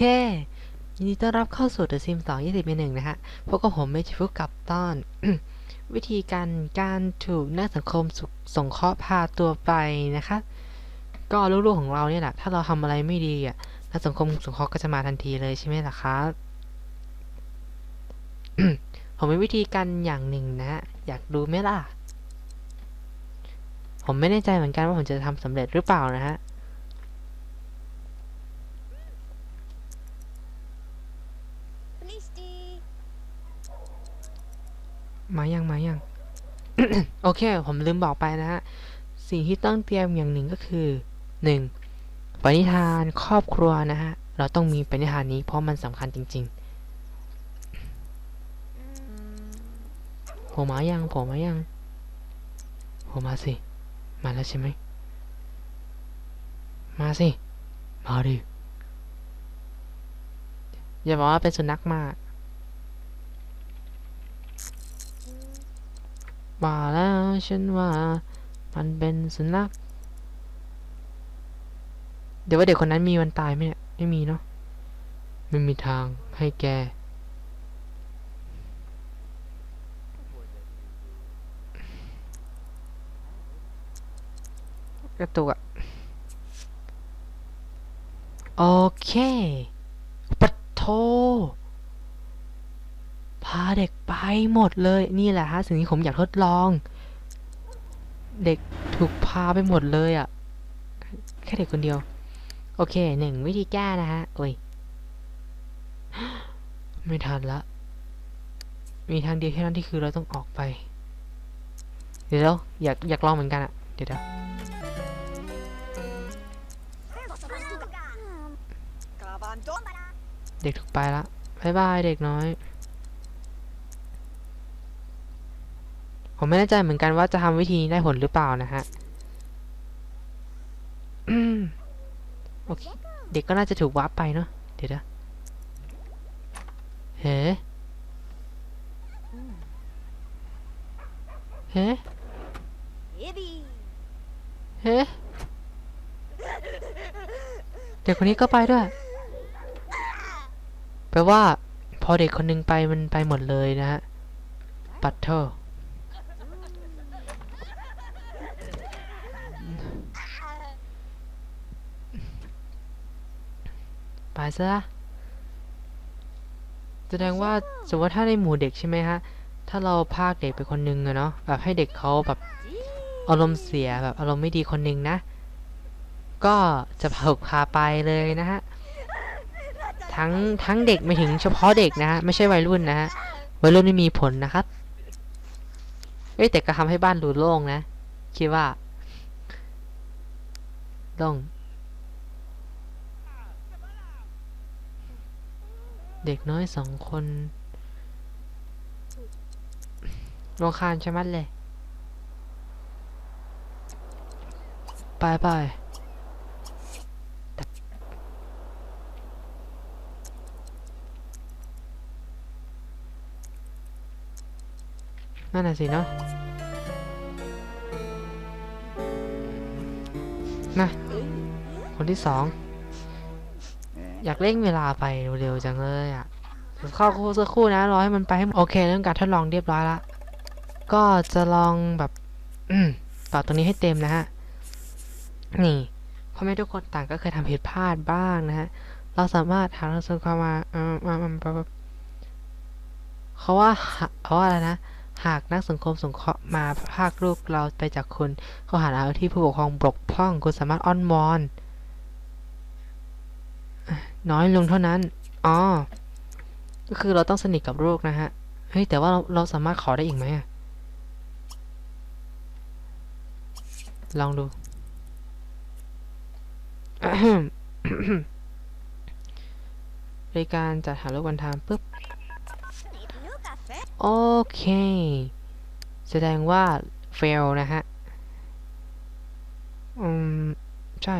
คยินดีต้อนรับเข้าสู่ The Sims 2 20เป็นหนึ่งนะฮะ พวกกับผมไม่ใช่ผู้กับต้อน วิธีการการถูกนักสังคมสสงเคราะห์พาตัวไปนะคะ ก็ลูกๆของเราเนี่ยแหละ ถ้าเราทำอะไรไม่ดีอะ นักสังคมสงเคราะห์ก็จะมาทันทีเลยใช่ไหมล่ะครับผมมีวิธีการอย่างหนึ่งนะ อยากดูไหมล่ะ ผมไม่แน่ใจเหมือนกันว่าผมจะทำสำเร็จหรือเปล่านะฮะ มายังมายังโอเค ผมลืมบอกไปนะฮะ สิ่งที่ต้องเตรียมอย่างหนึ่งก็คือหนึ่งปณิธานครอบครัวนะฮะ เราต้องมีปณิธานนี้เพราะมันสำคัญจริงๆโผล่มายังโผล่มายังโผล่มาสิ มาแล้วใช่ไหม มาสิ มาดิ อย่าบอกว่าเป็นสุนัขมา กว่าแล้วฉันว่า มันเป็นสุนัขเดี๋ยวว่าเด็กคนนั้นมีวันตายไหมเนี่ยไม่มีเนาะไม่มีทางให้แกกระตุกอะโอเคปัดโท พาเด็กไปหมดเลยนี่แหละฮะสิ่งที่ผมอยากทดลอง เด็กถูกพาไปหมดเลยอะ่ะ แค่เด็กคนเดียว โอเคหนึ่งวิธีแก้นะฮะโอ้ยไม่ทันละ มีทางเดียวแค่นั้นที่คือเราต้องออกไป เดี๋ยวอยากอยากลองเหมือนกันอะ่ะเดี๋ยวเดี๋ยวเด็กถูกไปละบายบายเด็กน้อย ผมไม่แน่ใจเหมือนกันว่าจะทำวิธีนี้ได้ผลหรือเปล่านะฮะอืมโอเค เด็กก็น่าจะถูกวาร์ปไปเนาะ เดี๋ยวนะเฮ้เฮ้ Baby. เฮ้เด็กคนนี้ก็ไปด้วย แปลว่า พอเด็กคนหนึงไปมันไปหมดเลยนะฮะ ปัตเทอร์ ไปซะแสดงว่าสมมติว่าถ้าในหมู่เด็กใช่ไหมฮะ ถ้าเราพากเด็กไปคนนึงอะเนาะแบบให้เด็กเขาแบบอารมณ์เสียแบบอารมณ์ไม่ดีคนนึงนะ ก็จะถูกพาไปเลยนะฮะทั้งทั้งเด็กไม่ถึงเฉพาะเด็กนะฮะไม่ใช่วัยรุ่นนะฮะวัยรุ่นไม่มีผลนะครับเอ้ยแต่ก็ทำให้บ้านดูโล่งนะคิดว่าโล่ง เด็กน้อยสองคนโรงคานใช่ไหมเลย ไปไปนั่นน่ะสิเนาะนะคนที่สอง อยากเร่งเวลาไปเร็วๆจังเลยอะเข้าคู่สักครู่นะรอให้มันไปให้โอเคเรื่องการทดลองเรียบร้อยละก็จะลองแบบต่อตรงนี้ให้เต็มนะฮะนี่พ่อแม่ทุกคนต่างก็เคยทำผิดพลาดบ้างนะฮะเราสามารถหาทางส่วนความมาเออมามมาเขาว่าเขาว่าอะไรนะหากนักสังคมสงเคราะห์มาพากลูกเราไปจากคุณเข้อหาเอาที่ผู้ปกครองบกพร่องคุณสามารถอ้อนวอน น้อยลงเท่านั้น อ๋อ ก็คือเราต้องสนิทกับลูกนะฮะ เฮ้ย แต่ว่าเราเราสามารถขอได้อีกไหมลองดูบริการจัดหาลูกวันทามปุ๊บ โอเค แสดงว่า fail นะฮะ อืม ใช่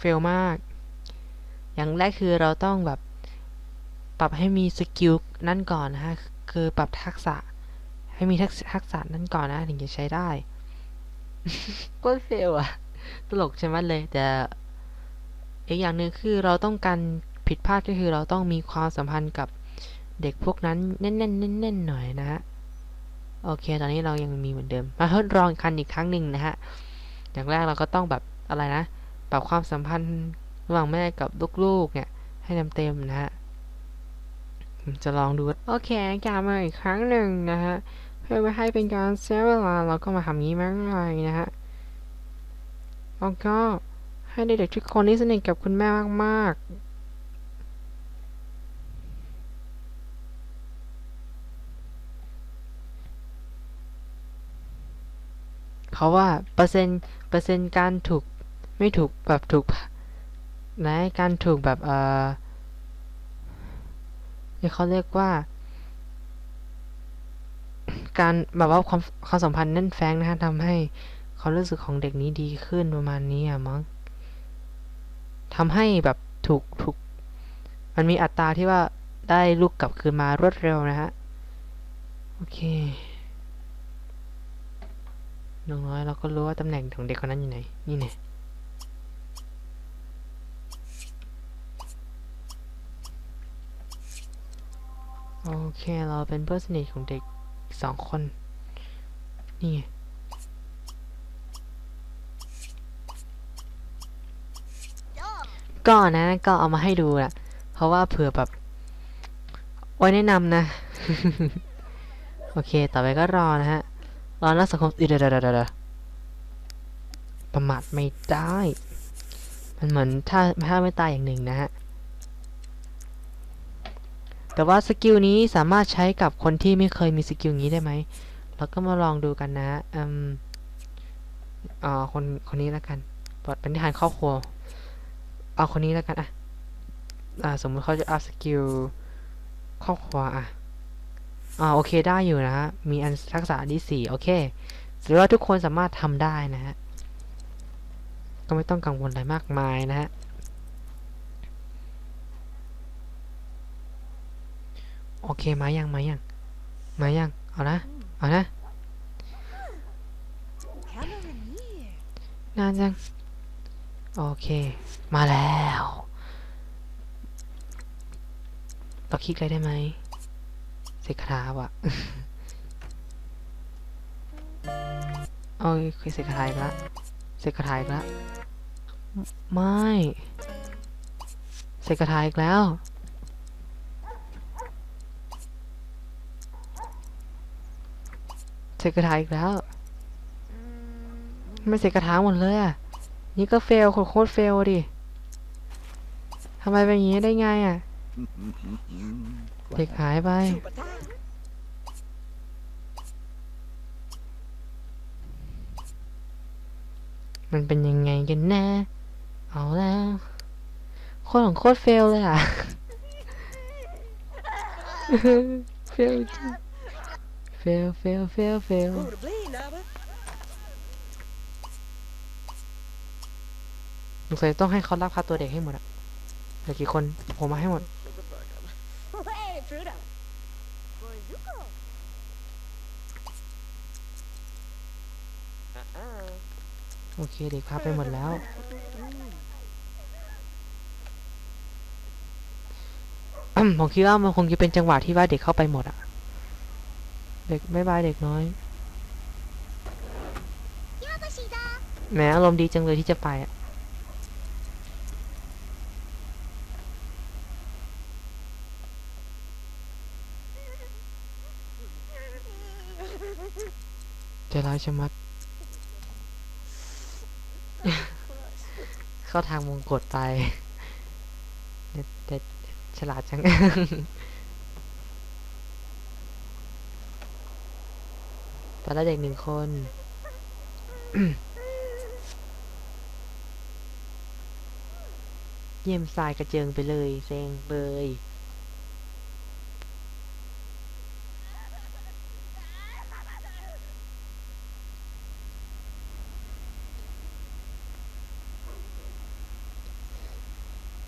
fail มาก อย่างแรกคือเราต้องแบบปรับให้มีสกิลนั่นก่อนนะฮะคือปรับทักษะ ให้มีทักษะทักษะนั่นก่อนนะถึงจะใช้ได้ก็เฟลอะตลกใช่ไหมเลย แต่อีกอย่างหนึ่งคือเราต้องการผิดพลาดก็คือเราต้องมีความสัมพันธ์กับเด็กพวกนั้นแน่นๆแน่นๆหน่อยนะฮะโอเค ตอนนี้เรายังมีเหมือนเดิม มาทดลองคันอีกครั้งหนึ่งนะฮะ อย่างแรกเราก็ต้องแบบอะไรนะ ปรับความสัมพันธ์ ระหว่างแม่กับลูกๆเนี่ยให้เต็มๆนะฮะผมจะลองดู โอเคกลับมาอีกครั้งหนึ่งนะฮะ เพื่อไม่ให้เป็นการเสียเวลาเราก็มาทำงี้มากเลยนะฮะ แล้วก็ให้เด็กๆทุกคนที่สนิทกับคุณแม่มากๆเพราะว่าเปอร์เซ็นต์เปอร์เซ็นต์การถูกไม่ถูกแบบถูก นะการถูกแบบเอ่อที่เขาเรียกว่า การแบบว่าความความสัมพันธ์แน่นแฟ้งนะฮะทำให้ความรู้สึกของเด็กนี้ดีขึ้นประมาณนี้อะมั้งทำให้แบบถูกถูก มันมีอัตราที่ว่าได้ลูกกลับคืนมารวดเร็วนะฮะ โอเคอย่างน้อยเราก็รู้ว่าตำแหน่งของเด็กคนนั้นอยู่ไหน นี่เนี่ย โอเค เราเป็นเพื่อนสนิทของเด็กสองคน นี่ไงก็นะ ก็เอามาให้ดูนะเพราะว่าเผื่อแบบไว้แนะนำนะ โอเค ต่อไปก็รอนะฮะ รอนักสังคมเดี๋ยวเดี๋ยวเดี๋ยวเดี๋ยวประมาทไม่ได้ มันเหมือนถ้าถ้าไม่ตายอย่างหนึ่งนะฮะ แต่ว่าสกิลนี้สามารถใช้กับคนที่ไม่เคยมีสกิลนี้ได้ไหมเราก็มาลองดูกันนะอืมอ่าคนคนนี้แล้วกันบทเป็นนิทานครอบครัวเอาคนนี้แล้วกันอะอ่าสมมติเขาจะอัพสกิลครอบครัวอะอ่าโอเคได้อยู่นะฮะมีอันทักษะที่สี่โอเคหรือว่าทุกคนสามารถทำได้นะฮะก็ไม่ต้องกังวลอะไรมากมายนะฮะ โอเคมายังมายังมายังเอานะเอานะนานจัง โอเค มาแล้วเราคลิกอะไรได้ไหมเสกคาถาวะโอ้ยเคยเสกคาถาอีกละเสกคาถาอีกละไม่เสกคาถาอีกแล้ว สกคาถาอีกแล้วไม่เสกคาถาหมดเลยอะ นี่ก็เฟลโคตรเฟลดิทำไมเป็นอย่างนี้ได้ไงอะ เด็กหายไป มันเป็นยังไงกันแน่เอาแล้วโคตรของโคตรเฟลเลยอะ เฟลจริง เฟลเฟลเฟลเฟล Who to bleed, Naba? สงสัยต้องให้เขาลักพาตัวเด็กให้หมดอะเหลือกี่คนผมมาให้หมด Hey, Fruta. Where you go? โอเค เด็กพาไปหมดแล้ว ผมคิดว่ามันคงจะเป็นจังหวะที่ว่าเด็กเข้าไปหมดอะ เด็กไม่บายเด็กน้อยแหมอารมณ์ดีจังเลยที่จะไปอะใจร้ายชะมัด เข้าทางมงกฎไปเด็ดเด็ดฉลาดจัง ตอนแรกเด็กหนึ่งคน เยี่ยมสายกระเจิงไปเลย เซ็งเลย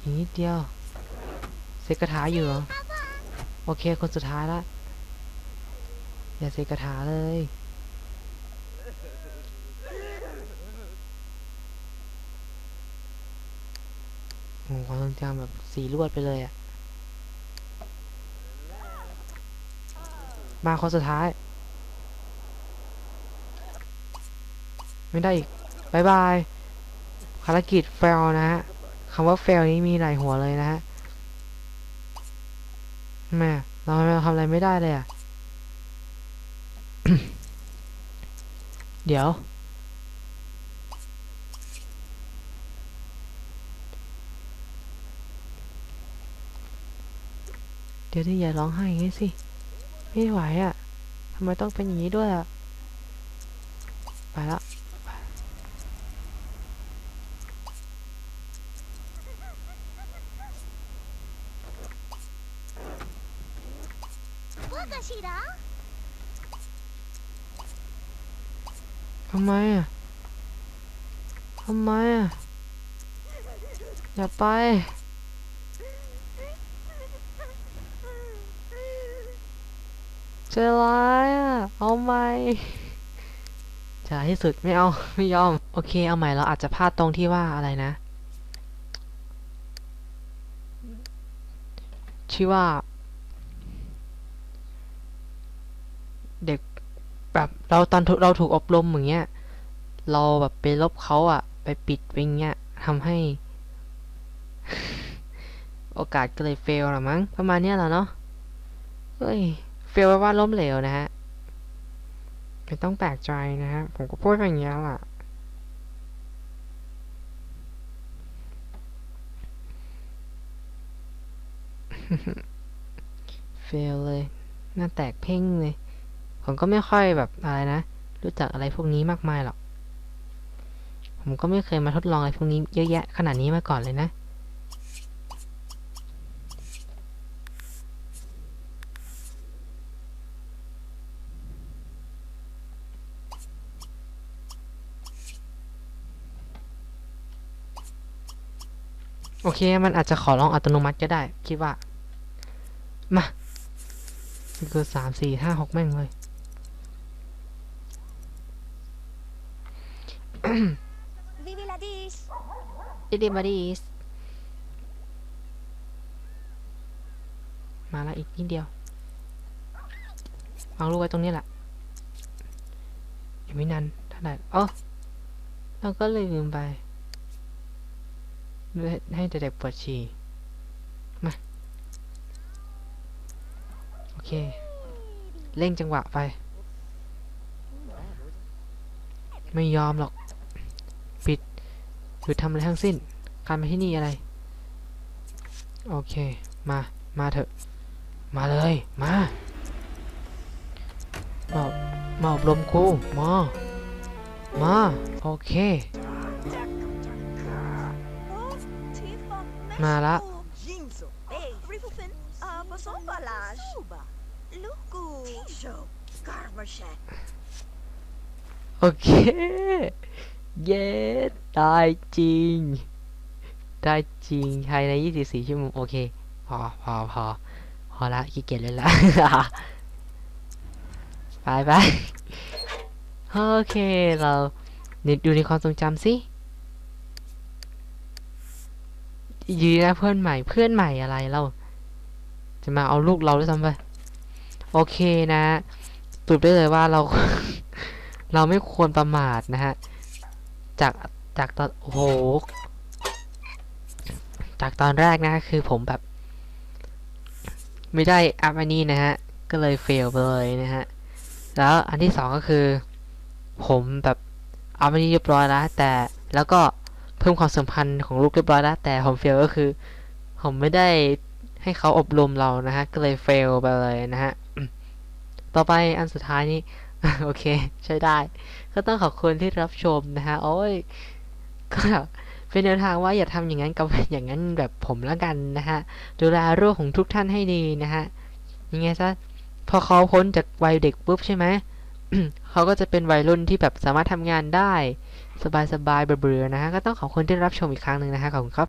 อีกนิดเดียวเซกระถาอยู่เหรอ โอเค คนสุดท้ายละ อย่าเซกระถาเลย โอ้โหควางแบบสีรวดไปเลยอะมาคนสุดท้าย ไม่ได้อีกบายบายภารกิจ fail นะฮะคำว่า fail นี้มีหลายหัวเลยนะฮะแม่เราเราทำอะไรไม่ได้เลยอะ เดี๋ยว ดี๋ยวที่อย่าร้องไห้งี้สิ ไม่ไหวอะ่ะทำไมต้องเป็นอย่างนี้ด้วยอะ่ะ ไปละทำไมอะ ทำไมอะ อย่าไป เจอร้ายอะ เอาไหมจะที่สุดไม่เอา ไม่ยอม โอเค เอาใหม่เราอาจจะพลาดตรงที่ว่าอะไรนะ ชื่อว่า เด็กแบบเราตอนเราถูกอบรมอย่างเงี้ย เราแบบไปลบเขาอะ ไปปิดไปเงี้ยทำให้ โอกาสก็เลยเฟลละมั้งประมาณเนี้ยแหละเนาะเฮ้ย เฟลแปลว่าล้มเหลวนะฮะไม่ต้องแปลกใจนะฮะ ผมก็พูดไปอย่างเงี้ยแหละเฟลเลย หน้าแตกเพ่งเลย ผมก็ไม่ค่อยแบบอะไรนะ รู้จักอะไรพวกนี้มากมายหรอก ผมก็ไม่เคยมาทดลองอะไรพวกนี้เยอะแยะขนาดนี้มาก่อนเลยนะ อเค มันอาจจะขอลองอัตโนมัติก็ได้ คิดว่า มาคือสามสี่ห้าหกแม่งเลย วิวิลาดิสดิดิบาดิสมาละอีกนิดเดียววางลูกไว้ตรงนี้แหละอยู่ไม่นานเท่าไหร่เออเราก็เลยลืมไป ให้เด็กๆปวดฉี่ มา โอเค เร่งจังหวะไป ไม่ยอมหรอก ปิด หรือทำอะไรทั้งสิ้น การมาที่นี่อะไร โอเค มา มาเถอะ มาเลย มามามาอบรมครูมา มา โอเค มาละ Jinzo Ei Rifufen Ah Bason Balas Suba Luku Tisho Garmashe โอเคเย้ได้จริงได้จริงภายใน 24 ชั่วโมงโอเค พอพอพอพอละขี้เกียจเลยละไปไปโอเคเรานิดดูในความทรงจำสิ ยีนะเพื่อนใหม่เพื่อนใหม่อะไรเรา จะมาเอาลูกเราด้วยซ้ำไปโอเคนะสรุปได้เลยว่าเรา เราไม่ควรประมาทนะฮะ จากจากตอนโอ้โหจากตอนแรกนะคือผมแบบ ไม่ได้อัพอันนี้นะฮะ ก็เลยเฟลไปเลยนะฮะ แล้วอันที่สองก็คือ ผมแบบอัพอันนี้เรียบร้อยแล้วแต่แล้วก็ พิ่มความสัมพันธ์ของลูกเรียบร้อยแล้วแต่ผมเฟลก็คือ ผมไม่ได้ให้เขาอบรมเรานะฮะ ก็เลยเฟลไปเลยนะฮะ ต่อไปอันสุดท้ายนี้ โอเค ใช้ได้ ก็ต้องขอบคุณที่รับชมนะฮะ โอ้ย ก็เป็นแนวทางว่าอย่าทำอย่างนั้นกับอย่างนั้นแบบผมแล้วกันนะฮะ ดูแลโรคของทุกท่านให้ดีนะฮะ ยังไงซะ พอเขาพ้นจากวัยเด็กปุ๊บใช่ไหมเขาก็จะเป็นวัยรุ่นที่แบบสามารถทำงานได้ สบายๆเบื่อๆนะฮะก็ต้องขอบคุณที่รับชมอีกครั้งหนึ่งนะฮะขอบคุณครับ